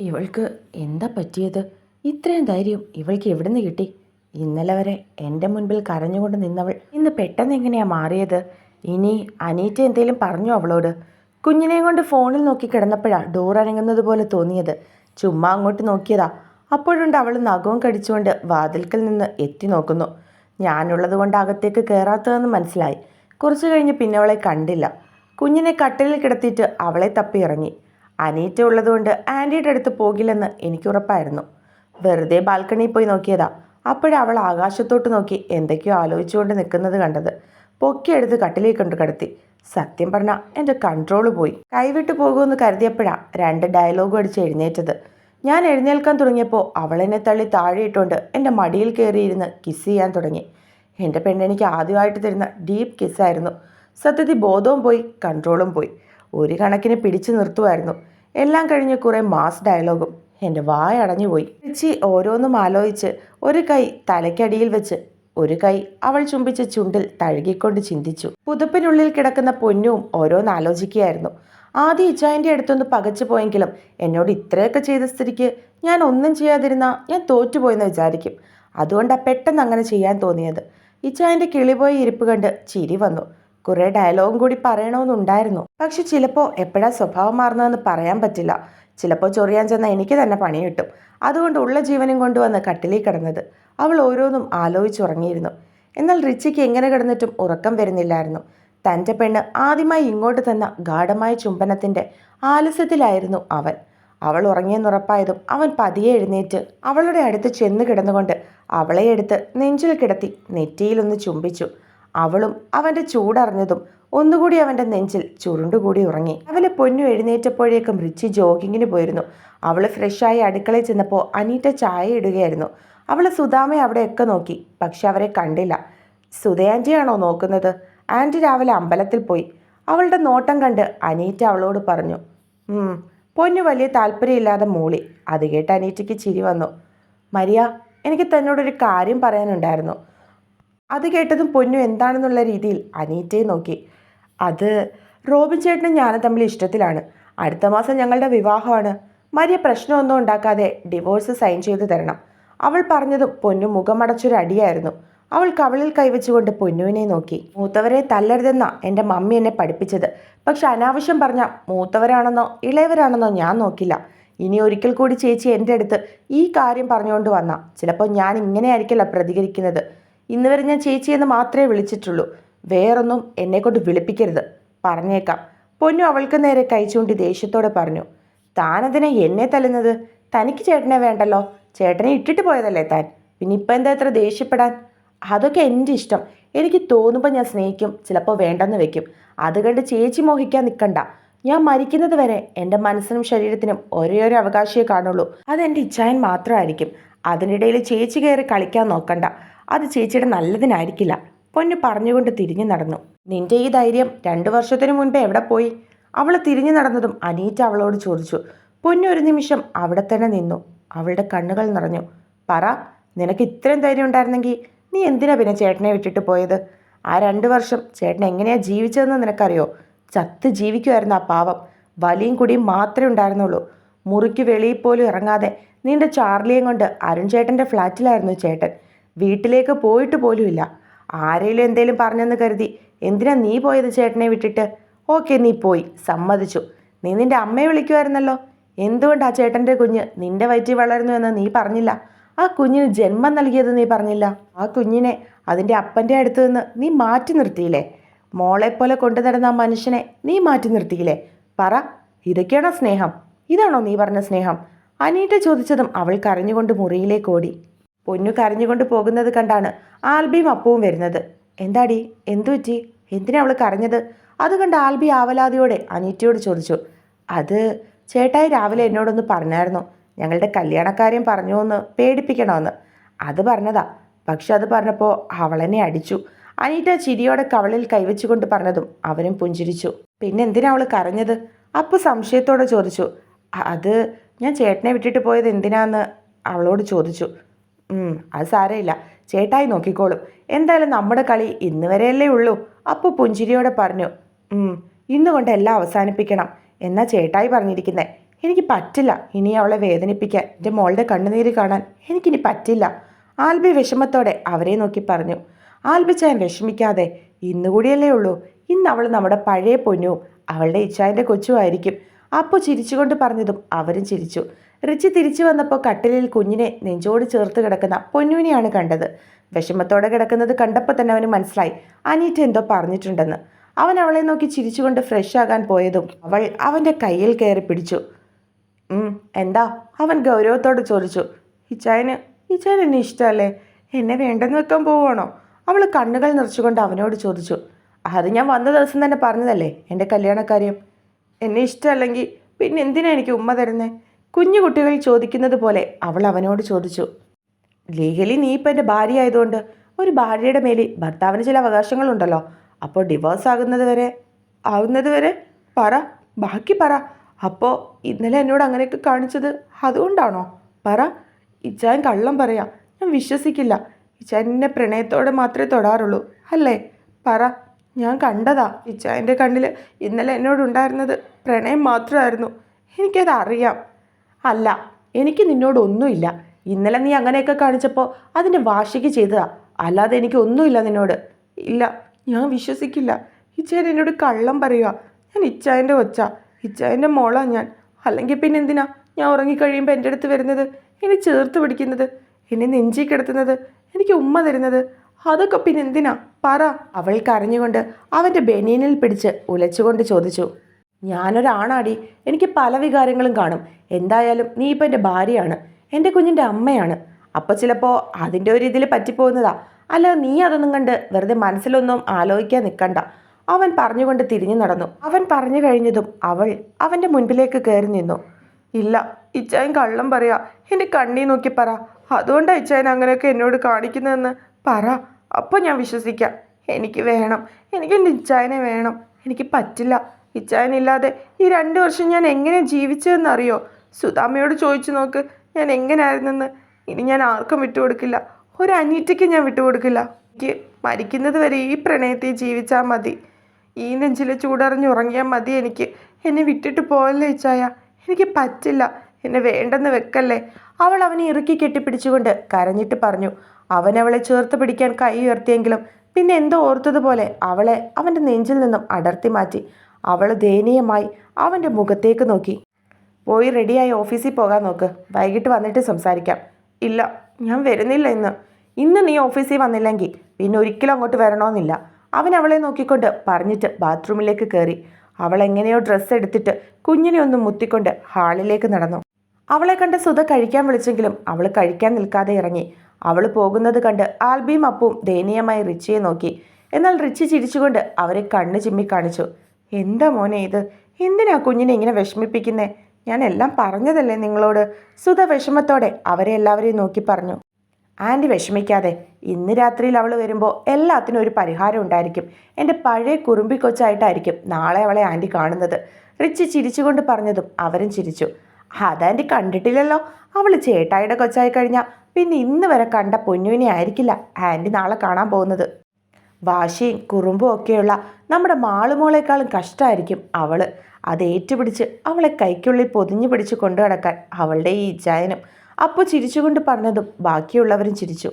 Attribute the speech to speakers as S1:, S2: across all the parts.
S1: ഇവൾക്ക് എന്താ പറ്റിയത്? ഇത്രയും ധൈര്യം ഇവൾക്ക് എവിടുന്ന് കിട്ടി? ഇന്നലെ വരെ എന്റെ മുൻപിൽ കരഞ്ഞുകൊണ്ട് നിന്നവൾ ഇന്ന് പെട്ടെന്ന് എങ്ങനെയാ മാറിയത്? ഇനി അനീറ്റ എന്തേലും പറഞ്ഞു അവളോട്? കുഞ്ഞിനെയും കൊണ്ട് ഫോണിൽ നോക്കി കിടന്നപ്പോഴാണ് ഡോർ അനങ്ങുന്നത് പോലെ തോന്നിയത്. ചുമ്മാ അങ്ങോട്ട് നോക്കിയതാ. അപ്പോഴുണ്ട് അവൾ നഖവും കടിച്ചുകൊണ്ട് വാതിൽക്കൽ നിന്ന് എത്തി നോക്കുന്നു. ഞാനുള്ളത് കൊണ്ട് അകത്തേക്ക് കയറാത്തതെന്ന് മനസ്സിലായി. കുറച്ചു കഴിഞ്ഞ് പിന്നെ അവളെ കണ്ടില്ല. കുഞ്ഞിനെ കട്ടിലിൽ കിടത്തിയിട്ട് അവളെ തപ്പി ഇറങ്ങി. അനീറ്റ ഉള്ളതുകൊണ്ട് ആന്റിയുടെ അടുത്ത് പോകില്ലെന്ന് എനിക്ക് ഉറപ്പായിരുന്നു. വെറുതെ ബാൽക്കണിയിൽ പോയി നോക്കിയതാ. അപ്പോഴവൾ ആകാശത്തോട്ട് നോക്കി എന്തൊക്കെയോ ആലോചിച്ചുകൊണ്ട് നിൽക്കുന്നത് കണ്ടത്. പൊക്കിയെടുത്ത് കട്ടിലേക്ക് കൊണ്ട് കടത്തി. സത്യം പറഞ്ഞാൽ എന്റെ കൺട്രോൾ പോയി. കൈവിട്ട് പോകുമെന്ന് കരുതിയപ്പോഴാ രണ്ട് ഡയലോഗും അടിച്ച് എഴുന്നേറ്റത്. ഞാൻ എഴുന്നേൽക്കാൻ തുടങ്ങിയപ്പോൾ അവൾ എന്നെ തള്ളി താഴെയിട്ടുകൊണ്ട് എന്റെ മടിയിൽ കയറിയിരുന്ന് കിസ് ചെയ്യാൻ തുടങ്ങി. എന്റെ പെണ്ണെനിക്ക് ആദ്യമായിട്ട് തരുന്ന ഡീപ്പ് കിസ്സായിരുന്നു സത്യത്തിൽ ബോധവും പോയി കൺട്രോളും പോയി. ഒരു കണക്കിന് പിടിച്ചു നിർത്തുമായിരുന്നു. എല്ലാം കഴിഞ്ഞ് കുറേ മാസ് ഡയലോഗും എന്റെ വായ അടഞ്ഞുപോയി റിച്ചി ഓരോന്നും ആലോചിച്ച് ഒരു കൈ തലയ്ക്കടിയിൽ വെച്ച് ഒരു കൈ അവൾ ചുംബിച്ച ചുണ്ടിൽ തഴുകിക്കൊണ്ട് ചിന്തിച്ചു. പുതുപ്പിനുള്ളിൽ കിടക്കുന്ന പൊന്നും ഓരോന്ന് ആലോചിക്കുകയായിരുന്നു. ആദ്യം ഇച്ചായന്റെ അടുത്തൊന്ന് പകച്ചു പോയെങ്കിലും എന്നോട് ഇത്രയൊക്കെ ചെയ്ത സ്ഥിതിക്ക് ഞാൻ ഒന്നും ചെയ്യാതിരുന്ന ഞാൻ തോറ്റുപോയെന്ന് വിചാരിക്കും. അതുകൊണ്ടാണ് പെട്ടെന്ന് അങ്ങനെ ചെയ്യാൻ തോന്നിയത്. ഇച്ചായന്റെ കിളിപോയ ഇരിപ്പ് കണ്ട് ചിരി വന്നു. കുറേ ഡയലോഗും കൂടി പറയണമെന്നുണ്ടായിരുന്നു. പക്ഷെ ചിലപ്പോൾ എപ്പോഴാ സ്വഭാവം മാറുന്നതെന്ന് പറയാൻ പറ്റില്ല. ചിലപ്പോൾ ചൊറിയാൻ ചെന്ന എനിക്ക് തന്നെ പണി കിട്ടും. അതുകൊണ്ട് ഉള്ള ജീവനും കൊണ്ടുവന്ന് കട്ടിലിൽ കിടന്നത് അവൾ ഓരോന്നും ആലോചിച്ചുറങ്ങിയിരുന്നു എന്നാൽ റിച്ചിക്ക് എങ്ങനെ കിടന്നിട്ടും ഉറക്കം വരുന്നില്ലായിരുന്നു. തന്റെ പെണ്ണ് ആദ്യമായി ഇങ്ങോട്ട് തന്ന ഗാഠമായ ചുംബനത്തിന്റെ ആലസ്യത്തിലായിരുന്നു അവൻ. അവൾ ഉറങ്ങിയെന്നുറപ്പായതും അവൻ പതിയെ എഴുന്നേറ്റ് അവളുടെ അടുത്ത് ചെന്ന് കിടന്നുകൊണ്ട് അവളെ എടുത്ത് നെഞ്ചിൽ കിടത്തി നെറ്റിയിലൊന്ന് ചുംബിച്ചു. അവളും അവന്റെ ചൂടറിഞ്ഞതും ഒന്നുകൂടി അവന്റെ നെഞ്ചിൽ ചുരുണ്ടുകൂടി ഉറങ്ങി. അവലെ പൊന്നു എഴുന്നേറ്റപ്പോഴേക്കും റിച്ചി ജോഗിങ്ങിന് പോയിരുന്നു. അവൾ ഫ്രഷായി അടുക്കളയിൽ ചെന്നപ്പോൾ അനീറ്റ ചായ ഇടുകയായിരുന്നു. അവൾ സുധാമയെ അവിടെയൊക്കെ നോക്കി പക്ഷെ അവരെ കണ്ടില്ല. സുധയാന്റിയാണോ നോക്കുന്നത്? ആന്റി രാവിലെ അമ്പലത്തിൽ പോയി. അവളുടെ നോട്ടം കണ്ട് അനീറ്റ അവളോട് പറഞ്ഞു പൊന്നു വലിയ താല്പര്യമില്ലാതെ മൂളി. അത് കേട്ട് അനീറ്റയ്ക്ക് ചിരി വന്നു. മരിയ എനിക്ക് തന്നോടൊരു കാര്യം പറയാനുണ്ടായിരുന്നു. അത് കേട്ടതും പൊന്നു എന്താണെന്നുള്ള രീതിയിൽ അനീറ്റയെ നോക്കി. അത് റോബിൻ ചേട്ടനും ഞാനും തമ്മിൽ ഇഷ്ടത്തിലാണ്. അടുത്ത മാസം ഞങ്ങളുടെ വിവാഹമാണ്. മരിയ പ്രശ്നമൊന്നും ഉണ്ടാക്കാതെ ഡിവോഴ്സ് സൈൻ ചെയ്തു തരണം. അവൾ പറഞ്ഞതും പൊന്നു മുഖമടച്ചൊരു അടിയായിരുന്നു. അവൾ കവളിൽ കൈവച്ചുകൊണ്ട് പൊന്നുവിനെ നോക്കി. മൂത്തവരെ തല്ലരുതെന്ന എന്റെ മമ്മി എന്നെ പഠിപ്പിച്ചത്. പക്ഷെ അനാവശ്യം പറഞ്ഞ മൂത്തവരാണെന്നോ ഇളയവരാണെന്നോ ഞാൻ നോക്കില്ല. ഇനി ഒരിക്കൽ കൂടി ചേച്ചി എന്റെ അടുത്ത് ഈ കാര്യം പറഞ്ഞുകൊണ്ട് വന്ന. ചിലപ്പോൾ ഞാൻ ഇങ്ങനെയായിരിക്കില്ല പ്രതികരിക്കുന്നത്. ഇന്ന് വരെ ഞാൻ ചേച്ചിയെന്ന് മാത്രമേ വിളിച്ചിട്ടുള്ളൂ. വേറൊന്നും എന്നെക്കൊണ്ട് വിളിപ്പിക്കരുത്. പറഞ്ഞേക്കാം. പൊന്നു അവൾക്ക് നേരെ കൈ ചൂണ്ടി ദേഷ്യത്തോടെ പറഞ്ഞു. താനതിനെ എന്നെ തല്ലുന്നത്? തനിക്ക് ചേട്ടനെ വേണ്ടല്ലോ. ചേട്ടനെ ഇട്ടിട്ട് പോയതല്ലേ താൻ? പിന്നെ ഇപ്പം എന്താ ഇത്ര ദേഷ്യപ്പെടാൻ? അതൊക്കെ എന്റെ ഇഷ്ടം. എനിക്ക് തോന്നുമ്പോൾ ഞാൻ സ്നേഹിക്കും. ചിലപ്പോൾ വേണ്ടെന്ന് വെക്കും. അത് കണ്ട് ചേച്ചി മോഹിക്കാൻ നിൽക്കണ്ട ഞാൻ മരിക്കുന്നത് വരെ എന്റെ മനസ്സിനും ശരീരത്തിനും ഒരേ ഒരു അവകാശമേ കാണുള്ളൂ. അതെന്റെ ഇച്ഛായൻ മാത്രമായിരിക്കും. അതിനിടയിൽ ചേച്ചി കയറി കളിക്കാൻ നോക്കണ്ട. അത് ചേച്ചിയുടെ നല്ലതിനായിരിക്കില്ല. പൊന്നു പറഞ്ഞുകൊണ്ട് തിരിഞ്ഞു നടന്നു. നിന്റെ ഈ ധൈര്യം രണ്ടു വർഷത്തിനു മുൻപേ എവിടെ പോയി? അവൾ തിരിഞ്ഞു നടന്നതും അനീറ്റ അവളോട് ചോദിച്ചു. പൊന്നു ഒരു നിമിഷം അവിടെ തന്നെ നിന്നു. അവളുടെ കണ്ണുകൾ നിറഞ്ഞു. പറ നിനക്ക് ഇത്രയും ധൈര്യം ഉണ്ടായിരുന്നെങ്കിൽ നീ എന്തിനാ പിന്നെ ചേട്ടനെ വിട്ടിട്ട് പോയത്? ആ രണ്ട് വർഷം ചേട്ടൻ എങ്ങനെയാ ജീവിച്ചതെന്ന് നിനക്കറിയോ? ചത്ത് ജീവിക്കുമായിരുന്നു ആ പാവം. വലിയും കുടിയും മാത്രമേ ഉണ്ടായിരുന്നുള്ളൂ. മുറിക്ക് വെളിയിൽ പോലും ഇറങ്ങാതെ നിന്റെ ചാർലിയും കൊണ്ട് അരുൺ ചേട്ടന്റെ ഫ്ലാറ്റിലായിരുന്നു ചേട്ടൻ. വീട്ടിലേക്ക് പോയിട്ട് പോലുമില്ല. ആരെങ്കിലും എന്തേലും പറഞ്ഞെന്ന് കരുതി എന്തിനാ നീ പോയത് ചേട്ടനെ വിട്ടിട്ട്? ഓക്കെ നീ പോയി. സമ്മതിച്ചു. നീ നിന്റെ അമ്മയെ വിളിക്കുമായിരുന്നല്ലോ എന്തുകൊണ്ടാ ചേട്ടന്റെ കുഞ്ഞ് നിന്റെ വയറ്റിൽ വളരുന്നു എന്ന് നീ പറഞ്ഞില്ല? ആ കുഞ്ഞിന് ജന്മം നൽകിയത് നീ പറഞ്ഞില്ല. ആ കുഞ്ഞിനെ അതിന്റെ അപ്പന്റെ അടുത്ത് നിന്ന് നീ മാറ്റി നിർത്തിയില്ലേ? മോളെപ്പോലെ കൊണ്ടു നടന്ന ആ മനുഷ്യനെ നീ മാറ്റി നിർത്തിയില്ലേ? പറ ഇതൊക്കെയാണോ സ്നേഹം? ഇതാണോ നീ പറഞ്ഞ സ്നേഹം? അനീറ്റ ചോദിച്ചതും അവൾ കരഞ്ഞുകൊണ്ട് മുറിയിലേക്ക് ഓടി. പൊന്നു കരഞ്ഞുകൊണ്ട് പോകുന്നത് കണ്ടാണ് ആൽബിയും അപ്പവും വരുന്നത്. എന്താടി? എന്തു പറ്റി? എന്തിനാ അവൾ കരഞ്ഞത്? അത് കണ്ട് ആൽബി ആവലാതിയോടെ അനീറ്റയോട് ചോദിച്ചു. അത് ചേട്ടായി രാവിലെ എന്നോടൊന്ന് പറഞ്ഞായിരുന്നു. ഞങ്ങളുടെ കല്യാണക്കാര്യം പറഞ്ഞു എന്ന് പേടിപ്പിക്കണമെന്ന്. അത് പറഞ്ഞതാ. പക്ഷെ അത് പറഞ്ഞപ്പോൾ അവളെന്നെ അടിച്ചു. അനീറ്റ ചിരിയോടെ കവളിൽ കൈവച്ചുകൊണ്ട് പറഞ്ഞതും അവനും പുഞ്ചിരിച്ചു. പിന്നെ എന്തിനാ അവൾ കരഞ്ഞത്? അപ്പു സംശയത്തോടെ ചോദിച്ചു. അത് ഞാൻ ചേട്ടനെ വിട്ടിട്ട് പോയത് എന്തിനാന്ന് അവളോട് ചോദിച്ചു. "ഉം, അത് സാരമില്ല. ചേട്ടായി നോക്കിക്കോളും. എന്തായാലും നമ്മുടെ കളി ഇന്ന് വരെയല്ലേ ഉള്ളൂ. അപ്പു പുഞ്ചിരിയോടെ പറഞ്ഞു ഇന്നു കൊണ്ട് എല്ലാം അവസാനിപ്പിക്കണം എന്നാ ചേട്ടായി പറഞ്ഞിരിക്കുന്നേ. എനിക്ക് പറ്റില്ല ഇനി അവളെ വേദനിപ്പിക്കാൻ എന്റെ മോളുടെ കണ്ണുനീര് കാണാൻ എനിക്കിനി പറ്റില്ല. ആൽബി വിഷമത്തോടെ അവരെ നോക്കി പറഞ്ഞു ആൽബിച്ചായൻ വിഷമിക്കാതെ ഇന്നുകൂടിയല്ലേ ഉള്ളൂ. ഇന്ന് അവൾ നമ്മുടെ പഴയ പൊന്നു അവളുടെ ഇച്ചായന്റെ കൊച്ചുമായിരിക്കും അപ്പു ചിരിച്ചുകൊണ്ട് പറഞ്ഞതും അവരും ചിരിച്ചു. റിച്ചി തിരിച്ചു വന്നപ്പോൾ കട്ടിലിൽ കുഞ്ഞിനെ നെഞ്ചോട് ചേർത്ത് കിടക്കുന്ന പൊന്നുവിനെയാണ് കണ്ടത്. വിഷമത്തോടെ കിടക്കുന്നത് കണ്ടപ്പോൾ തന്നെ അവന് മനസ്സിലായി. അനീറ്റ എന്തോ പറഞ്ഞിട്ടുണ്ടെന്ന്. അവൻ അവളെ നോക്കി ചിരിച്ചുകൊണ്ട് ഫ്രഷ് ആകാൻ പോയതും അവൾ അവന്റെ കയ്യിൽ കയറി പിടിച്ചു. എന്താ? അവൻ ഗൗരവത്തോട് ചോദിച്ചു. ഇച്ചായന് ഇച്ചായൻ എന്നെ ഇഷ്ടമല്ലേ? എന്നെ വേണ്ടെന്ന് വെക്കാൻ പോവുകയാണോ അവൾ കണ്ണുകൾ നിറച്ചുകൊണ്ട് അവനോട് ചോദിച്ചു. അത് ഞാൻ വന്ന ദിവസം തന്നെ പറഞ്ഞതല്ലേ എന്റെ കല്യാണക്കാര്യം എന്നെ ഇഷ്ടമല്ലെങ്കിൽ പിന്നെ എന്തിനാണ് എനിക്ക് ഉമ്മ തരുന്നേ? കുഞ്ഞു കുട്ടികൾ ചോദിക്കുന്നത് പോലെ അവൾ അവനോട് ചോദിച്ചു ലീഗലി നീ ഇപ്പം എന്റെ ഭാര്യ ആയതുകൊണ്ട് ഒരു ഭാര്യയുടെ മേലിൽ ഭർത്താവിന് ചില അവകാശങ്ങളുണ്ടല്ലോ അപ്പോൾ ഡിവോഴ്സ് ആകുന്നത് വരെ ആകുന്നത് വരെ പറ ബാക്കി പറ. അപ്പോൾ ഇന്നലെ എന്നോട് അങ്ങനെയൊക്കെ കാണിച്ചത് അതുകൊണ്ടാണോ? പറ. ഇച്ചാൻ കള്ളം പറയാം. ഞാൻ വിശ്വസിക്കില്ല. ഇച്ചാൻ എന്നെ പ്രണയത്തോടെ മാത്രമേ തൊടാറുള്ളൂ അല്ലേ? പറ. ഞാൻ കണ്ടതാ ഇച്ചായന്റെ കണ്ണിൽ ഇന്നലെ എന്നോടുണ്ടായിരുന്നത് പ്രണയം മാത്രമായിരുന്നു. എനിക്കത് അറിയാം അല്ല എനിക്ക് നിന്നോടൊന്നുമില്ല ഇന്നലെ നീ അങ്ങനെയൊക്കെ കാണിച്ചപ്പോൾ അതിന്റെ വാശിക്ക് ചെയ്തതാ. അല്ലാതെ എനിക്ക് ഒന്നുമില്ല നിന്നോട്. ഇല്ല ഞാൻ വിശ്വസിക്കില്ല. ഇച്ചായൻ എന്നോട് കള്ളം പറയുക ഞാൻ ഇച്ചായന്റെ ഒച്ച ഇച്ചായന്റെ മോളാ ഞാൻ. അല്ലെങ്കിൽ പിന്നെ എന്തിനാ ഞാൻ ഉറങ്ങിക്കഴിയുമ്പോൾ എന്റെ അടുത്ത് വരുന്നത്? എന്നെ ചേർത്ത് പിടിക്കുന്നത്? എന്നെ നെഞ്ചി കിടത്തുന്നത്? എനിക്ക് ഉമ്മ തരുന്നത്? അതൊക്കെ പിന്നെ എന്തിനാ? പറ. അവൾ കരഞ്ഞുകൊണ്ട് അവന്റെ ബനിയനിൽ പിടിച്ച് ഉലച്ചുകൊണ്ട് ചോദിച്ചു. ഞാനൊരാണാടി. എനിക്ക് പല വികാരങ്ങളും കാണും. എന്തായാലും നീ ഇപ്പം എന്റെ ഭാര്യയാണ്. എന്റെ കുഞ്ഞിന്റെ അമ്മയാണ്. അപ്പോൾ ചിലപ്പോൾ അതിന്റെ ഒരു ഇതിൽ പറ്റിപ്പോകുന്നതാ. അല്ല നീ അതൊന്നും കണ്ട് വെറുതെ മനസ്സിലൊന്നും ആലോചിക്കാൻ നിൽക്കണ്ട അവൻ പറഞ്ഞുകൊണ്ട് തിരിഞ്ഞു നടന്നു. അവൻ പറഞ്ഞു കഴിഞ്ഞതും അവൾ അവന്റെ മുൻപിലേക്ക് കയറി നിന്നു. ഇല്ല ഇച്ചായൻ കള്ളം പറയാ. എന്റെ കണ്ണി നോക്കി പറ. അതുകൊണ്ടാണ് ഇച്ചായൻ അങ്ങനെയൊക്കെ എന്നോട് കാണിക്കുന്നതെന്ന് പറ. അപ്പോൾ ഞാൻ വിശ്വസിക്കാം. എനിക്ക് വേണം. എനിക്ക് എന്റെ ഇച്ചായനെ വേണം. എനിക്ക് പറ്റില്ല. ഇച്ചായനില്ലാതെ ഈ രണ്ട് വർഷം ഞാൻ എങ്ങനെ ജീവിച്ചതെന്നറിയോ? സുതാമയോട് ചോദിച്ചു നോക്ക്. ഞാൻ എങ്ങനെയായിരുന്നെന്ന് ഇനി ഞാൻ ആർക്കും വിട്ടുകൊടുക്കില്ല. ഒരു അനീറ്റയ്ക്ക് ഞാൻ വിട്ടുകൊടുക്കില്ല. എനിക്ക് മരിക്കുന്നത് വരെ ഈ പ്രണയത്തിൽ ജീവിച്ചാൽ മതി. ഈ നെഞ്ചിൽ ചൂടറിഞ്ഞുറങ്ങിയാൽ മതി എനിക്ക്. എന്നെ വിട്ടിട്ട് പോയല്ലേ ഇച്ചായ എനിക്ക് പറ്റില്ല. എന്നെ വേണ്ടെന്ന് വെക്കല്ലേ? അവൾ അവനെ ഇറുക്കി കെട്ടിപ്പിടിച്ചുകൊണ്ട് കരഞ്ഞിട്ട് പറഞ്ഞു. അവൻ അവളെ ചേർത്ത് പിടിക്കാൻ കൈ ഉയർത്തിയെങ്കിലും പിന്നെ എന്തോ ഓർത്തതുപോലെ അവളെ അവന്റെ നെഞ്ചിൽ നിന്നും അടർത്തി മാറ്റി. അവൾ ദയനീയമായി അവന്റെ മുഖത്തേക്ക് നോക്കി. പോയി റെഡിയായി ഓഫീസിൽ പോകാൻ നോക്ക്. വൈകിട്ട് വന്നിട്ട് സംസാരിക്കാം. ഇല്ല ഞാൻ വരുന്നില്ല ഇന്ന്. ഇന്ന് നീ ഓഫീസിൽ വന്നില്ലെങ്കിൽ പിന്നെ ഒരിക്കലും അങ്ങോട്ട് വരണമെന്നില്ല. അവൻ അവളെ നോക്കിക്കൊണ്ട് പറഞ്ഞിട്ട് ബാത്റൂമിലേക്ക് കയറി. അവൾ എങ്ങനെയോ ഡ്രസ്സ് എടുത്തിട്ട് കുഞ്ഞിനെ ഒന്ന് മുത്തിക്കൊണ്ട് ഹാളിലേക്ക് നടന്നു. അവളെ കണ്ട് സുധ കഴിക്കാൻ വിളിച്ചെങ്കിലും അവൾ കഴിക്കാൻ നിൽക്കാതെ ഇറങ്ങി. അവൾ പോകുന്നത് കണ്ട് ആൽബിയും അപ്പും ദയനീയമായി റിച്ചിയെ നോക്കി. എന്നാൽ റിച്ചി ചിരിച്ചുകൊണ്ട് അവരെ കണ്ണ് ചിമ്മി കാണിച്ചു. എന്താ മോനെ ഇത്? എന്തിനാ കുഞ്ഞിനെ ഇങ്ങനെ വിഷമിപ്പിക്കുന്നേ? ഞാൻ എല്ലാം പറഞ്ഞതല്ലേ നിങ്ങളോട്? സുധ വിഷമത്തോടെ അവരെ എല്ലാവരെയും നോക്കി പറഞ്ഞു. ആന്റി വിഷമിക്കാതെ ഇന്ന് രാത്രിയിൽ അവൾ വരുമ്പോൾ എല്ലാത്തിനും ഒരു പരിഹാരം ഉണ്ടായിരിക്കും. എന്റെ പഴയ കുറുമ്പി കൊച്ചായിട്ടായിരിക്കും നാളെ അവളെ ആന്റി കാണുന്നത്. റിച്ച് ചിരിച്ചുകൊണ്ട് പറഞ്ഞതും അവരും ചിരിച്ചു. അതാന്റി കണ്ടിട്ടില്ലല്ലോ. അവൾ ചേട്ടായിയുടെ കൊച്ചായി കഴിഞ്ഞാൽ പിന്നെ ഇന്ന് വരെ കണ്ട പൊന്നുവിനെ ആയിരിക്കില്ല ആന്റി നാളെ കാണാൻ പോകുന്നത്. വാശിയും കുറുമ്പും ഒക്കെയുള്ള നമ്മുടെ മാളുമോളേക്കാളും കഷ്ടമായിരിക്കും അവൾ അത് ഏറ്റുപിടിച്ച് അവളെ കൈക്കുള്ളിൽ പൊതിഞ്ഞു പിടിച്ച് കൊണ്ടു നടക്കാൻ അവളുടെ ഈ ഇച്ഛായനം അപ്പു ചിരിച്ചുകൊണ്ട് പറഞ്ഞതും ബാക്കിയുള്ളവരും ചിരിച്ചു.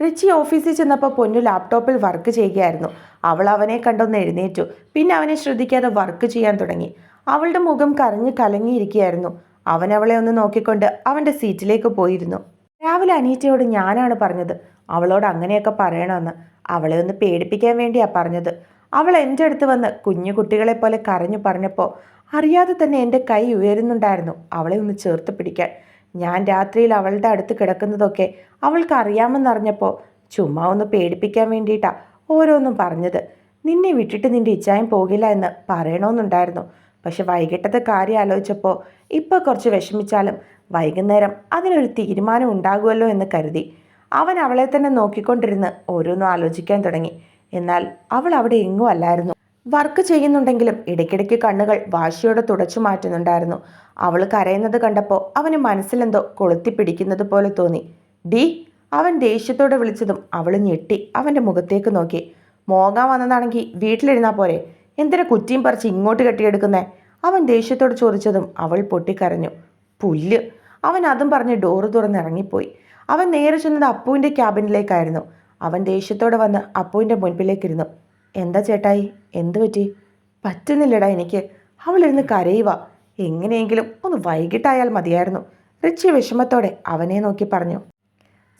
S1: റിച്ചി ഓഫീസിൽ ചെന്നപ്പോൾ പൊന്നു ലാപ്ടോപ്പിൽ വർക്ക് ചെയ്യുകയായിരുന്നു. അവൾ അവനെ കണ്ടൊന്ന് എഴുന്നേറ്റു. പിന്നെ അവനെ ശ്രദ്ധിക്കാതെ വർക്ക് ചെയ്യാൻ തുടങ്ങി. അവളുടെ മുഖം കരഞ്ഞു കലങ്ങിയിരിക്കുകയായിരുന്നു. അവൻ അവളെ ഒന്ന് നോക്കിക്കൊണ്ട് അവന്റെ സീറ്റിലേക്ക് പോയിരുന്നു. രാവിലെ അനീറ്റയോട് ഞാനാണ് പറഞ്ഞത്. അവളോട് അങ്ങനെയൊക്കെ പറയണമെന്ന്. അവളെ ഒന്ന് പേടിപ്പിക്കാൻ വേണ്ടിയാ പറഞ്ഞത്. അവൾ എന്റെ അടുത്ത് വന്ന് കുഞ്ഞു കുട്ടികളെ പോലെ കരഞ്ഞു പറഞ്ഞപ്പോൾ അറിയാതെ തന്നെ എന്റെ കൈ ഉയരുന്നുണ്ടായിരുന്നു അവളെ ഒന്ന് ചേർത്ത് പിടിക്കാൻ. ഞാൻ രാത്രിയിൽ അവളുടെ അടുത്ത് കിടക്കുന്നതൊക്കെ അവൾക്ക് അറിയാമെന്നറിഞ്ഞപ്പോൾ ചുമ്മാ ഒന്ന് പേടിപ്പിക്കാൻ വേണ്ടിയിട്ടാ ഓരോന്നും പറഞ്ഞത്. നിന്നെ വിട്ടിട്ട് നിന്റെ ഇച്ചായം പോകില്ല എന്ന് പറയണമെന്നുണ്ടായിരുന്നു പക്ഷെ വൈകിട്ടത്തെ കാര്യം ആലോചിച്ചപ്പോൾ ഇപ്പോൾ കുറച്ച് വിഷമിച്ചാലും വൈകുന്നേരം അതിനൊരു തീരുമാനം ഉണ്ടാകുമല്ലോ എന്ന് കരുതി. അവൻ അവളെ തന്നെ നോക്കിക്കൊണ്ടിരുന്ന് ഓരോന്നും ആലോചിക്കാൻ തുടങ്ങി. എന്നാൽ അവൾ അവിടെ എങ്ങും അല്ലായിരുന്നു. വർക്ക് ചെയ്യുന്നുണ്ടെങ്കിലും ഇടയ്ക്കിടയ്ക്ക് കണ്ണുകൾ വാശിയോടെ തുടച്ചു മാറ്റുന്നുണ്ടായിരുന്നു. അവൾ കരയുന്നത് കണ്ടപ്പോൾ അവന് മനസ്സിലെന്തോ കൊളുത്തി പിടിക്കുന്നത് പോലെ തോന്നി. ഡി അവൻ ദേഷ്യത്തോടെ വിളിച്ചതും അവൾ ഞെട്ടി അവന്റെ മുഖത്തേക്ക് നോക്കി. മോങ്ങാൻ വന്നതാണെങ്കിൽ വീട്ടിലിരുന്നാൽ പോരെ. എന്തിനാ കുറ്റിയും പറിച്ച് ഇങ്ങോട്ട് കെട്ടിയെടുക്കുന്നേ? അവൻ ദേഷ്യത്തോട് ചോദിച്ചതും അവൾ പൊട്ടിക്കരഞ്ഞു. പുല്ല്. അവൻ അതും പറഞ്ഞ് ഡോറ് തുറന്ന് ഇറങ്ങിപ്പോയി അവൻ നേരെ ചെന്നത് അപ്പുവിന്റെ ക്യാബിനിലേക്കായിരുന്നു. അവൻ ദേഷ്യത്തോടെ വന്ന് അപ്പുവിന്റെ മുൻപിലേക്കിരുന്നു. എന്താ ചേട്ടായി? എന്തു പറ്റി? പറ്റുന്നില്ലടാ എനിക്ക്. അവളിരുന്ന് കരയുക. എങ്ങനെയെങ്കിലും ഒന്ന് വൈകിട്ടായാൽ മതിയായിരുന്നു. റിച്ചി വിഷമത്തോടെ അവനെ നോക്കി പറഞ്ഞു.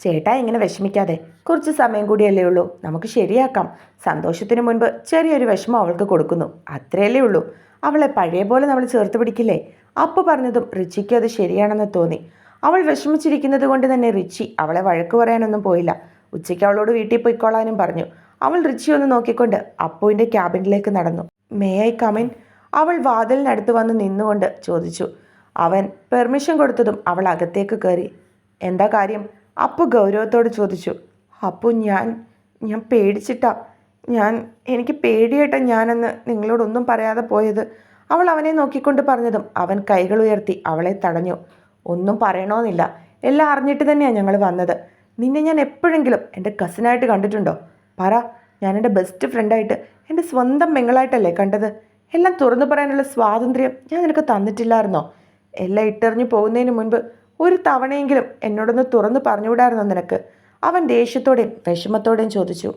S1: ചേട്ടാ ഇങ്ങനെ വിഷമിക്കാതെ. കുറച്ച് സമയം കൂടിയല്ലേ ഉള്ളൂ. നമുക്ക് ശരിയാക്കാം. സന്തോഷത്തിന് മുൻപ് ചെറിയൊരു വിഷമം അവൾക്ക് കൊടുക്കുന്നു. അത്രയല്ലേ ഉള്ളൂ. അവളെ പഴയ പോലെ നമ്മൾ ചേർത്ത് പിടിക്കില്ലേ? അപ്പു പറഞ്ഞതും റിച്ചിക്ക് അത് ശരിയാണെന്ന് തോന്നി. അവൾ വിഷമിച്ചിരിക്കുന്നത് കൊണ്ട് തന്നെ റിച്ചി അവളെ വഴക്ക് പറയാനൊന്നും പോയില്ല. ഉച്ചയ്ക്ക് അവളോട് വീട്ടിൽ പോയിക്കോളാനും പറഞ്ഞു. അവൾ റിച്ചി ഒന്ന് നോക്കിക്കൊണ്ട് അപ്പുവിന്റെ ക്യാബിനിലേക്ക് നടന്നു. മേ ഐ കമിൻ അവൾ വാതിലിനടുത്ത് വന്ന് നിന്നുകൊണ്ട് ചോദിച്ചു. അവൻ പെർമിഷൻ കൊടുത്തതും അവൾ അകത്തേക്ക് കയറി. എന്താ കാര്യം? അപ്പു ഗൗരവത്തോട് ചോദിച്ചു. അപ്പു ഞാൻ ഞാൻ പേടിച്ചിട്ടാ. ഞാൻ എനിക്ക് പേടിയേട്ട ഞാനെന്ന് നിങ്ങളോടൊന്നും പറയാതെ പോയത്. അവൾ അവനെ നോക്കിക്കൊണ്ട് പറഞ്ഞതും അവൻ കൈകൾ ഉയർത്തി അവളെ തടഞ്ഞു. ഒന്നും പറയണമെന്നില്ല എല്ലാം അറിഞ്ഞിട്ട് തന്നെയാണ് ഞങ്ങൾ വന്നത്. നിന്നെ ഞാൻ എപ്പോഴെങ്കിലും എന്റെ കസിനായിട്ട് കണ്ടിട്ടുണ്ടോ? പറ. ഞാൻ എന്റെ ബെസ്റ്റ് ഫ്രണ്ടായിട്ട് എന്റെ സ്വന്തം പെങ്ങളായിട്ടല്ലേ കണ്ടത്? എല്ലാം തുറന്നു പറയാനുള്ള സ്വാതന്ത്ര്യം ഞാൻ നിനക്ക് തന്നിട്ടില്ലായിരുന്നോ? എല്ലാം ഇട്ടെറിഞ്ഞു പോകുന്നതിന് മുൻപ് ഒരു തവണയെങ്കിലും എന്നോടൊന്ന് തുറന്നു പറഞ്ഞുകൂടായിരുന്നോ നിനക്ക്? അവൻ ദേഷ്യത്തോടെയും വിഷമത്തോടെയും ചോദിച്ചു.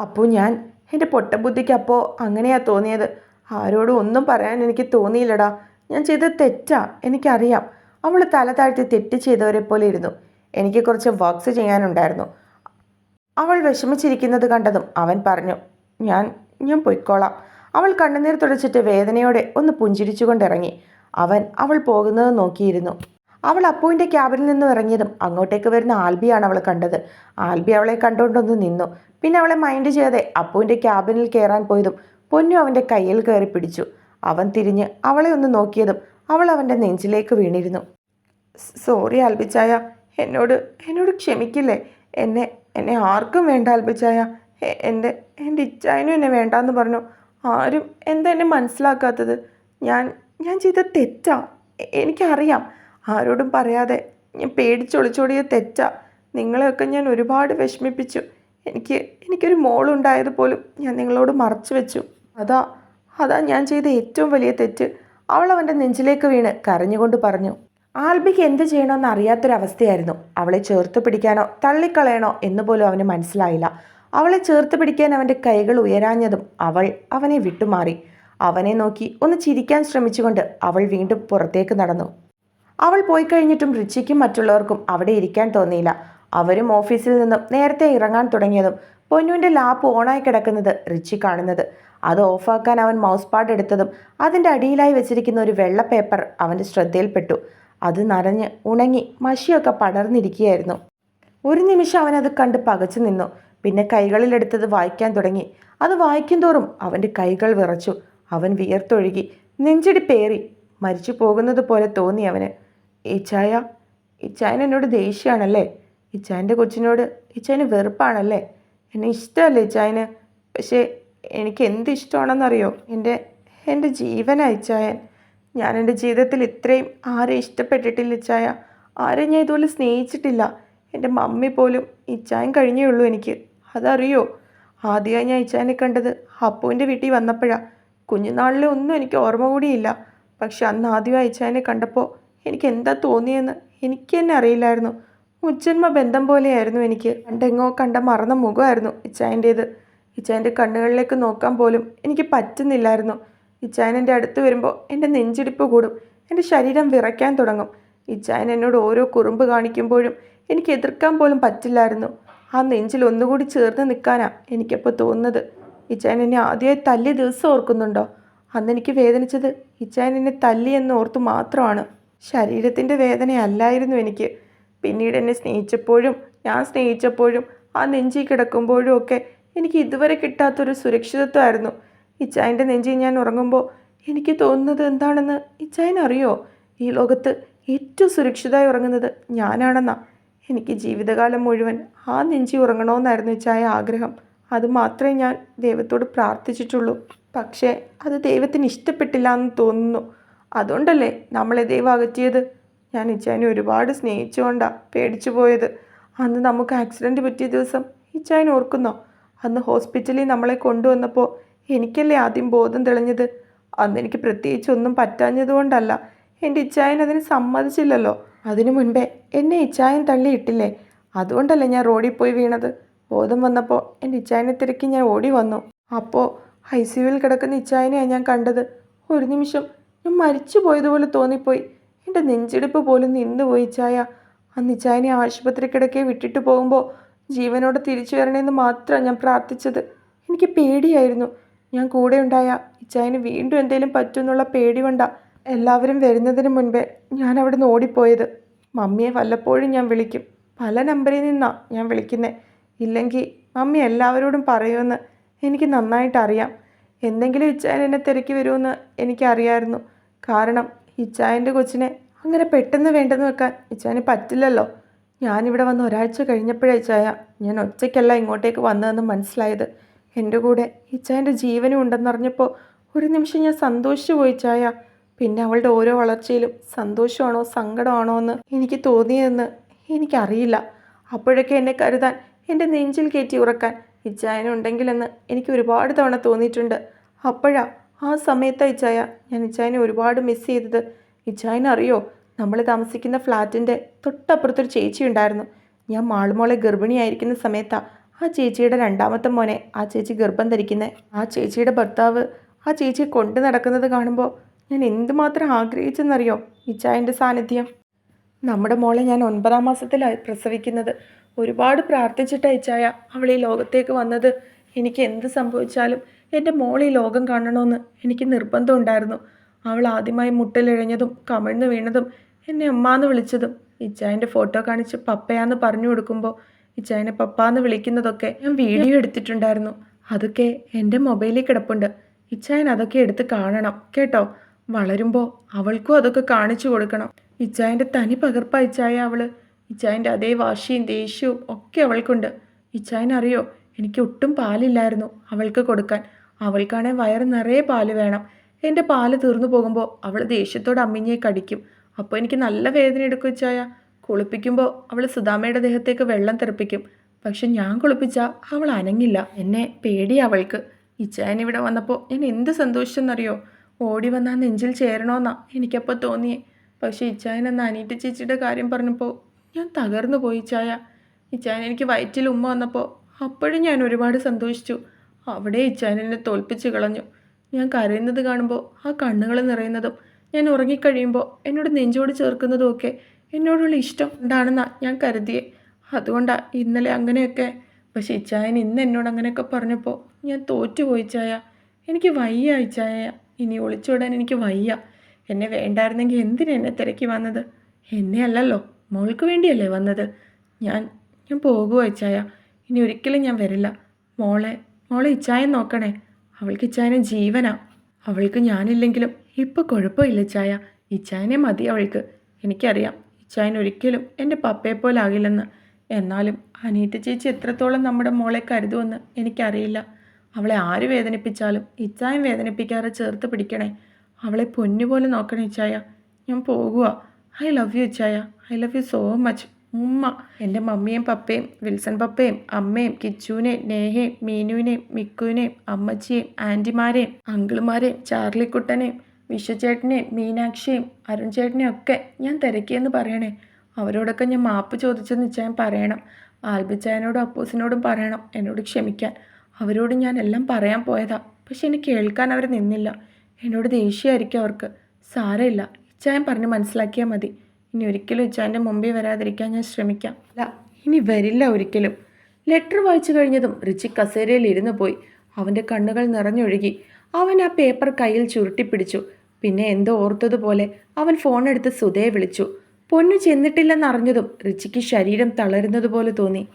S1: അപ്പോൾ ഞാൻ? എന്റെ പൊട്ടബുദ്ധിക്ക് അപ്പോൾ അങ്ങനെയാ തോന്നിയത്? ആരോടും ഒന്നും പറയാൻ എനിക്ക് തോന്നിയില്ലടാ. ഞാൻ ചെയ്തത് തെറ്റാ എനിക്കറിയാം. അവൾ തല താഴ്ത്തി തെറ്റ് ചെയ്തവരെ പോലെ ഇരുന്നു എനിക്ക് കുറച്ച് വർക്ക്സ് ചെയ്യാനുണ്ടായിരുന്നു. അവൾ വിഷമിച്ചിരിക്കുന്നത് കണ്ടതും അവൻ പറഞ്ഞു ഞാൻ ഞാൻ പൊയ്ക്കോളാം. അവൾ കണ്ണുനീർ തുടച്ചിട്ട് വേദനയോടെ ഒന്ന് പുഞ്ചിരിച്ചുകൊണ്ടിറങ്ങി. അവൻ അവൾ പോകുന്നത് നോക്കിയിരുന്നു. അവൾ അപ്പുവിന്റെ ക്യാബിനിൽ നിന്നും ഇറങ്ങിയതും അങ്ങോട്ടേക്ക് വരുന്ന ആൽബിയാണ് അവൾ കണ്ടത്. ആൽബി അവളെ കണ്ടുകൊണ്ടൊന്ന് നിന്നു. പിന്നെ അവളെ മൈൻഡ് ചെയ്യാതെ അപ്പുവിന്റെ ക്യാബിനിൽ കയറാൻ പോയതും പൊന്നു അവന്റെ കയ്യിൽ കയറി പിടിച്ചു. അവൻ തിരിഞ്ഞ് അവളെ ഒന്ന് നോക്കിയതും അവൾ അവന്റെ നെഞ്ചിലേക്ക് വീണിരുന്നു. സോറി ആൽബിച്ചായ എന്നോട് എന്നോട് ക്ഷമിക്കില്ലേ? എന്നെ എന്നെ ആർക്കും വേണ്ട ആൽബിച്ചായ എന്റെ എന്റെ ഇച്ചായനും എന്നെ വേണ്ടാന്ന് പറഞ്ഞു. ആരും എന്താ എന്നെ മനസ്സിലാക്കാത്തത്? ഞാൻ ഞാൻ ചെയ്ത തെറ്റാ? എനിക്കറിയാം. ആരോടും പറയാതെ ഞാൻ പേടിച്ചൊളിച്ചോടിയ തെറ്റാ. നിങ്ങളെയൊക്കെ ഞാൻ ഒരുപാട് വിഷമിപ്പിച്ചു. എനിക്ക് എനിക്കൊരു മോളുണ്ടായത് പോലും ഞാൻ നിങ്ങളോട് മറച്ചു വെച്ചു. അതാ അതാ ഞാൻ ചെയ്ത ഏറ്റവും വലിയ തെറ്റ്. അവൾ അവന്റെ നെഞ്ചിലേക്ക് വീണ് കരഞ്ഞുകൊണ്ട് പറഞ്ഞു ആൽബിക്ക് എന്ത് ചെയ്യണമെന്ന് അറിയാത്തൊരവസ്ഥയായിരുന്നു. അവളെ ചേർത്ത് പിടിക്കാനോ തള്ളിക്കളയണോ എന്ന് പോലും അവന് മനസ്സിലായില്ല. അവളെ ചേർത്ത് പിടിക്കാൻ അവന്റെ കൈകൾ ഉയരാഞ്ഞതും അവൾ അവനെ വിട്ടുമാറി. അവനെ നോക്കി ഒന്ന് ചിരിക്കാൻ ശ്രമിച്ചുകൊണ്ട് അവൾ വീണ്ടും പുറത്തേക്ക് നടന്നു. അവൾ പോയി കഴിഞ്ഞിട്ടും റിച്ചിക്കും മറ്റുള്ളവർക്കും അവിടെ ഇരിക്കാൻ തോന്നിയില്ല. അവരും ഓഫീസിൽ നിന്നും നേരത്തെ ഇറങ്ങാൻ തുടങ്ങിയതും പൊന്നുവിന്റെ ലാപ്പ് ഓണായി കിടക്കുന്നത് റിച്ചി കാണുന്നത്. അത് ഓഫാക്കാൻ അവൻ മൗസ് പാഡ് എടുത്തതും അതിന്റെ അടിയിലായി വെച്ചിരിക്കുന്ന ഒരു വെള്ള പേപ്പർ അവന്റെ ശ്രദ്ധയിൽപ്പെട്ടു. അത് നനഞ്ഞ് ഉണങ്ങി മഷിയൊക്കെ പടർന്നിരിക്കുകയായിരുന്നു. ഒരു നിമിഷം അവൻ അത് കണ്ട് പകച്ചു നിന്നു. പിന്നെ കൈകളിലെടുത്തത് വായിക്കാൻ തുടങ്ങി. അത് വായിക്കും തോറും അവന്റെ കൈകൾ വിറച്ചു. അവൻ വിയർത്തൊഴുകി. നെഞ്ചിടി പേറി. മരിച്ചു പോകുന്നത് പോലെ തോന്നി അവന്. ഇച്ചായ ഇച്ചായൻ എന്നോട് ദേഷ്യമാണല്ലേ? ഇച്ചായന്റെ കൊച്ചിനോട്? ഇച്ചായന് വെറുപ്പാണല്ലേ? എന്നെ ഇഷ്ടമല്ലേ ഇച്ചായന് പക്ഷേ എനിക്ക് എന്ത് ഇഷ്ടമാണെന്നറിയോ എന്റെ എന്റെ ജീവൻ അയച്ചായൻ ഞാൻ എന്റെ ജീവിതത്തിൽ ഇത്രയും ആരെയും ഇഷ്ടപ്പെട്ടിട്ടില്ല ഇച്ചായ. ആരെയും ഞാൻ ഇതുപോലെ സ്നേഹിച്ചിട്ടില്ല. എന്റെ മമ്മി പോലും ഇച്ചായൻ കഴിഞ്ഞേ ഉള്ളൂ എനിക്ക്. അതറിയോ? ആദ്യമായി ഞാൻ ഇച്ചായനെ കണ്ടത് അപ്പുവിന്റെ വീട്ടിൽ വന്നപ്പോഴാണ് കുഞ്ഞുനാളിലെ ഒന്നും എനിക്ക് ഓർമ്മ കൂടിയില്ല. പക്ഷെ അന്ന് ആദ്യമായി ഇച്ചായനെ കണ്ടപ്പോൾ എനിക്ക് എന്താ തോന്നിയെന്ന് എനിക്ക് തന്നെ അറിയില്ലായിരുന്നു. മുജ്ജന്മ ബന്ധം പോലെയായിരുന്നു എനിക്ക്. പണ്ടെങ്ങോ കണ്ട മറന്ന മുഖമായിരുന്നു ഇച്ചായന്റേത്. ഇച്ചായന്റെ കണ്ണുകളിലേക്ക് നോക്കാൻ പോലും എനിക്ക് പറ്റുന്നില്ലായിരുന്നു. ഇച്ചായൻ എന്റെ അടുത്ത് വരുമ്പോൾ എന്റെ നെഞ്ചിടിപ്പ് കൂടും. എന്റെ ശരീരം വിറയ്ക്കാൻ തുടങ്ങും. ഇച്ചായൻ എന്നോട് ഓരോ കുറുമ്പ് കാണിക്കുമ്പോഴും എനിക്ക് എതിർക്കാൻ പോലും പറ്റില്ലായിരുന്നു. ആ നെഞ്ചിൽ ഒന്നുകൂടി ചേർന്ന് നിൽക്കാനാ എനിക്കപ്പോൾ തോന്നുന്നത്. ഇച്ചായൻ എന്നെ ആദ്യമായി തല്ലിയ ദിവസം ഓർക്കുന്നുണ്ടോ? അന്ന് എനിക്ക് വേദനിച്ചത് ഇച്ചായൻ എന്നെ തല്ലി എന്ന് ഓർത്തു മാത്രമാണ്. ശരീരത്തിന്റെ വേദനയല്ലായിരുന്നു എനിക്ക്. പിന്നീട് എന്നെ സ്നേഹിച്ചപ്പോഴും ഞാൻ സ്നേഹിച്ചപ്പോഴും ആ നെഞ്ചിൽ കിടക്കുമ്പോഴും ഒക്കെ എനിക്ക് ഇതുവരെ കിട്ടാത്തൊരു സുരക്ഷിതത്വമായിരുന്നു. ഇച്ചായന്റെ നെഞ്ചിൽ ഞാൻ ഉറങ്ങുമ്പോൾ എനിക്ക് തോന്നുന്നത് എന്താണെന്ന് ഇച്ചായൻ അറിയോ? ഈ ലോകത്ത് ഏറ്റവും സുരക്ഷിതമായി ഉറങ്ങുന്നത് ഞാനാണെന്നാ. എനിക്ക് ജീവിതകാലം മുഴുവൻ ആ നെഞ്ചി ഉറങ്ങണമെന്നായിരുന്നു ഇച്ചായ ആഗ്രഹം. അത് മാത്രമേ ഞാൻ ദൈവത്തോട് പ്രാർത്ഥിച്ചിട്ടുള്ളൂ. പക്ഷേ അത് ദൈവത്തിന് ഇഷ്ടപ്പെട്ടില്ല എന്ന് തോന്നുന്നു. അതുകൊണ്ടല്ലേ നമ്മളെ ദൈവം അകറ്റിയത്? ഞാൻ ഇച്ചായനെ ഒരുപാട് സ്നേഹിച്ചുകൊണ്ടാണ് പേടിച്ചു പോയത് അന്ന് നമുക്ക് ആക്സിഡന്റ് പറ്റിയ ദിവസം ഇച്ചായൻ ഓർക്കുന്നോ? അന്ന് ഹോസ്പിറ്റലിൽ നമ്മളെ കൊണ്ടുവന്നപ്പോൾ എനിക്കല്ലേ ആദ്യം ബോധം തെളിഞ്ഞത്? അന്ന് എനിക്ക് പ്രത്യേകിച്ച് ഒന്നും പറ്റാഞ്ഞതുകൊണ്ടല്ല എന്റെ ഇച്ചായൻ അതിന് സമ്മതിച്ചില്ലല്ലോ. അതിനു മുൻപേ എന്നെ ഇച്ചായൻ തള്ളിയിട്ടില്ലേ അതുകൊണ്ടല്ലേ ഞാൻ റോഡിൽ പോയി വീണത്? ബോധം വന്നപ്പോൾ എന്റെ ഇച്ചായനെ തിരക്കി ഞാൻ ഓടി വന്നു. അപ്പോൾ ഐ സി യുവിൽ കിടക്കുന്ന ഇച്ചായനെയാണ് ഞാൻ കണ്ടത്. ഒരു നിമിഷം ഞാൻ മരിച്ചു പോയതുപോലെ തോന്നിപ്പോയി. എന്റെ നെഞ്ചിടിപ്പ് പോലും നിന്നുപോയി ഇച്ചായ. അന്ന് ഇച്ചായനെ ആശുപത്രി കിടക്കെ വിട്ടിട്ട് പോകുമ്പോൾ ജീവനോടെ തിരിച്ചു വരണമെന്ന് മാത്രമാണ് ഞാൻ പ്രാർത്ഥിച്ചത്. എനിക്ക് പേടിയായിരുന്നു. ഞാൻ കൂടെ ഉണ്ടായ ഇച്ചായന് വീണ്ടും എന്തെങ്കിലും പറ്റുമെന്നുള്ള പേടി കൊണ്ടാ എല്ലാവരും വരുന്നതിന് മുൻപേ ഞാൻ അവിടെ നിന്ന് ഓടിപ്പോയത്. മമ്മിയെ വല്ലപ്പോഴും ഞാൻ വിളിക്കും. പല നമ്പറിൽ നിന്നാണ് ഞാൻ വിളിക്കുന്നത് ഇല്ലെങ്കിൽ മമ്മി എല്ലാവരോടും പറയുമെന്ന് എനിക്ക് നന്നായിട്ട് അറിയാം. എന്തെങ്കിലും ഇച്ചായൻ എന്നെ തിരക്കി വരുമെന്ന് എനിക്കറിയായിരുന്നു. കാരണം ഇച്ചായന്റെ കൊച്ചിനെ അങ്ങനെ പെട്ടെന്ന് വേണ്ടെന്ന് വെക്കാൻ ഇച്ചായന് പറ്റില്ലല്ലോ. ഞാനിവിടെ വന്ന് ഒരാഴ്ച കഴിഞ്ഞപ്പോഴേ ചായ. ഞാൻ ഒറ്റയ്ക്കല്ല ഇങ്ങോട്ടേക്ക് വന്നതെന്ന് മനസ്സിലായത്. എന്റെ കൂടെ ഇച്ചായന്റെ ജീവനും ഉണ്ടെന്നറിഞ്ഞപ്പോൾ ഒരു നിമിഷം ഞാൻ സന്തോഷിച്ചു പോയി ചായ. പിന്നെ അവളുടെ ഓരോ വളർച്ചയിലും സന്തോഷമാണോ സങ്കടമാണോ എന്ന് എനിക്ക് തോന്നിയതെന്ന് എനിക്കറിയില്ല. അപ്പോഴൊക്കെ എന്നെ കരുതാൻ എന്റെ നെഞ്ചിൽ കയറ്റി ഉറക്കാൻ ഇച്ചായനുണ്ടെങ്കിലെന്ന് എനിക്ക് ഒരുപാട് തവണ തോന്നിയിട്ടുണ്ട്. അപ്പോഴാ ആ സമയത്ത് ഇച്ചായ ഞാൻ ഇച്ചായനെ ഒരുപാട് മിസ് ചെയ്തത്. ഇച്ചായനറിയോ നമ്മൾ താമസിക്കുന്ന ഫ്ലാറ്റിന്റെ തൊട്ടപ്പുറത്തൊരു ചേച്ചി ഉണ്ടായിരുന്നു. ഞാൻ മാളുമോളെ ഗർഭിണിയായിരിക്കുന്ന സമയത്താ ആ ചേച്ചിയുടെ രണ്ടാമത്തെ മോനെ ആ ചേച്ചി ഗർഭം ധരിക്കുന്നത് ആ ചേച്ചിയുടെ ഭർത്താവ് ആ ചേച്ചിയെ കൊണ്ടു നടക്കുന്നത് കാണുമ്പോൾ ഞാൻ എന്തുമാത്രം ആഗ്രഹിച്ചെന്നറിയോ ഇച്ചായന്റെ സാന്നിധ്യം? നമ്മുടെ മോളെ ഞാൻ ഒൻപതാം മാസത്തിലായി പ്രസവിക്കുന്നത്. ഒരുപാട് പ്രാർത്ഥിച്ചിട്ട് ഇച്ചായ അവൾ ഈ ലോകത്തേക്ക് വന്നത്. എനിക്ക് എന്ത് സംഭവിച്ചാലും എന്റെ മോൾ ഈ ലോകം കാണണമെന്ന് എനിക്ക് നിർബന്ധമുണ്ടായിരുന്നു അവൾ ആദ്യമായി മുട്ടലിഴഞ്ഞതും കമിഴ്ന്നു വീണതും എന്നെ അമ്മാന്ന് വിളിച്ചതും. ഇച്ചായന്റെ ഫോട്ടോ കാണിച്ച് പപ്പയാന്ന് പറഞ്ഞു കൊടുക്കുമ്പോൾ ഇച്ചായനെ പപ്പാന്ന് വിളിക്കുന്നതൊക്കെ ഞാൻ വീഡിയോ എടുത്തിട്ടുണ്ടായിരുന്നു. അതൊക്കെ എന്റെ മൊബൈലിൽ കിടപ്പുണ്ട്. ഇച്ചായൻ അതൊക്കെ എടുത്ത് കാണണം കേട്ടോ? വളരുമ്പോൾ അവൾക്കും അതൊക്കെ കാണിച്ചു കൊടുക്കണം. ഇച്ചായന്റെ തനി പകർപ്പ ഇച്ചായ അവൾ. ഇച്ചായന്റെ അതേ വാശിയും ദേഷ്യവും ഒക്കെ അവൾക്കുണ്ട്. ഇച്ചായൻ അറിയോ എനിക്ക് ഒട്ടും പാലില്ലായിരുന്നു അവൾക്ക് കൊടുക്കാൻ. അവൾക്കാണെ വയറ് നിറയെ പാൽ വേണം. എന്റെ പാൽ തീർന്നു പോകുമ്പോൾ അവൾ ദേഷ്യത്തോട് അമ്മിഞ്ഞെ കടിക്കും. അപ്പോൾ എനിക്ക് നല്ല വേദന എടുക്കും ഇച്ചായ കുളിപ്പിക്കുമ്പോൾ അവൾ സുധാമയുടെ ദേഹത്തേക്ക് വെള്ളം തെറിപ്പിക്കും. പക്ഷെ ഞാൻ കുളിപ്പിച്ചാൽ അവൾ അനങ്ങില്ല. എന്നെ പേടി അവൾക്ക്. ഇച്ചായൻ ഇവിടെ വന്നപ്പോൾ ഞാൻ എന്ത് സന്തോഷിച്ചെന്നറിയോ? ഓടി വന്നാൽ നെഞ്ചിൽ ചേരണമെന്നാ എനിക്കപ്പോൾ തോന്നിയേ. പക്ഷേ ഇച്ചായൻ എന്ന അനീറ്റ ചേച്ചിയുടെ കാര്യം പറഞ്ഞപ്പോൾ ഞാൻ തകർന്നു പോയി ഇച്ചായ ഇച്ചായൻ എനിക്ക് വയറ്റിൽ ഉമ്മ വന്നപ്പോൾ അപ്പോഴും ഞാൻ ഒരുപാട് സന്തോഷിച്ചു. അവിടെ ഇച്ചായൻ എന്നെ തോൽപ്പിച്ച് കളഞ്ഞു. ഞാൻ കരയുന്നത് കാണുമ്പോൾ ആ കണ്ണുകൾ നിറയുന്നതും ഞാൻ ഉറങ്ങിക്കഴിയുമ്പോൾ എന്നോട് നെഞ്ചോട് ചേർക്കുന്നതും ഒക്കെ എന്നോടുള്ള ഇഷ്ടം ഉണ്ടാണെന്നാണ് ഞാൻ കരുതിയേ. അതുകൊണ്ടാണ് ഇന്നലെ അങ്ങനെയൊക്കെ. പക്ഷേ ഇച്ചായൻ ഇന്ന് എന്നോട് അങ്ങനെയൊക്കെ പറഞ്ഞപ്പോൾ ഞാൻ തോറ്റുപോയി ചായ എനിക്ക് വയ്യ ഇച്ചായ. ഇനി ഒളിച്ചോടാൻ എനിക്ക് വയ്യ. എന്നെ വേണ്ടായിരുന്നെങ്കിൽ എന്തിനാ എന്നെ തിരക്കി വന്നത്? എന്നെ അല്ലല്ലോ മോൾക്ക് വേണ്ടിയല്ലേ വന്നത്? ഞാൻ ഞാൻ പോകുമോ ഇച്ചായ. ഇനി ഒരിക്കലും ഞാൻ വരില്ല. മോളെ മോളെ ഇച്ചായൻ നോക്കണേ. അവൾക്ക് ഇച്ചായനെ ജീവനാ. അവൾക്ക് ഞാനില്ലെങ്കിലും ഇപ്പോൾ കുഴപ്പമില്ല ചായ ഇച്ചായനെ മതി അവൾക്ക്. എനിക്കറിയാം ഇച്ചായൻ ഒരിക്കലും എന്റെ പപ്പയെ പോലെ ആകില്ലെന്ന് എന്നാലും അനീറ്റ ചേച്ചി എത്രത്തോളം നമ്മുടെ മോളെ കരുതുമെന്ന് എനിക്കറിയില്ല. അവളെ ആര് വേദനിപ്പിച്ചാലും ഇച്ചായൻ വേദനിപ്പിക്കാതെ ചേർത്ത് പിടിക്കണേ. അവളെ പൊന്നുപോലെ നോക്കണേ ഇച്ചായ. ഞാൻ പോകുക ഐ ലവ് യു ഇച്ചായ. I love you so much ഉമ്മ എന്റെ മമ്മിയും പപ്പയും വിൽസൺ പപ്പയും അമ്മയും കിച്ചുവിനെയും നേഹയും മീനുവിനെയും മിക്കുവിനെയും അമ്മച്ചിയെയും ആന്റിമാരെയും അങ്കിളുമാരെയും ചാർലിക്കുട്ടനെയും വിശ്വചേട്ടനെയും മീനാക്ഷിയും അരുൺ ചേട്ടനെയും ഒക്കെ ഞാൻ തിരക്കിയെന്ന് പറയണേ. അവരോടൊക്കെ ഞാൻ മാപ്പ് ചോദിച്ചെന്ന് വെച്ചാൽ പറയണം. ആൽബിച്ചായനോടും അപ്പൂസിനോടും പറയണം എന്നോട് ക്ഷമിക്കാൻ. അവരോട് ഞാൻ എല്ലാം പറയാൻ പോയതാ. പക്ഷെ എനിക്ക് കേൾക്കാൻ അവർ നിന്നില്ല. എന്നോട് ദേഷ്യമായിരിക്കും അവർക്ക്. സാരമില്ല. ഇച്ചായൻ പറഞ്ഞ് മനസ്സിലാക്കിയാൽ മതി. ഇനി ഒരിക്കലും ഉച്ചാന്റെ മുമ്പിൽ വരാതിരിക്കാൻ ഞാൻ ശ്രമിക്കാം. അല്ല ഇനി വരില്ല ഒരിക്കലും. ലെറ്റർ വായിച്ചു കഴിഞ്ഞതും റിച്ചി കസേരയിൽ ഇരുന്ന് പോയി. അവന്റെ കണ്ണുകൾ നിറഞ്ഞൊഴുകി. അവൻ ആ പേപ്പർ കയ്യിൽ ചുരുട്ടിപ്പിടിച്ചു. പിന്നെ എന്തോ ഓർത്തതുപോലെ അവൻ ഫോണെടുത്ത് സുധയെ വിളിച്ചു. പൊന്നു ചെന്നിട്ടില്ലെന്നറിഞ്ഞതും റിച്ചിക്ക് ശരീരം തളരുന്നതുപോലെ തോന്നി.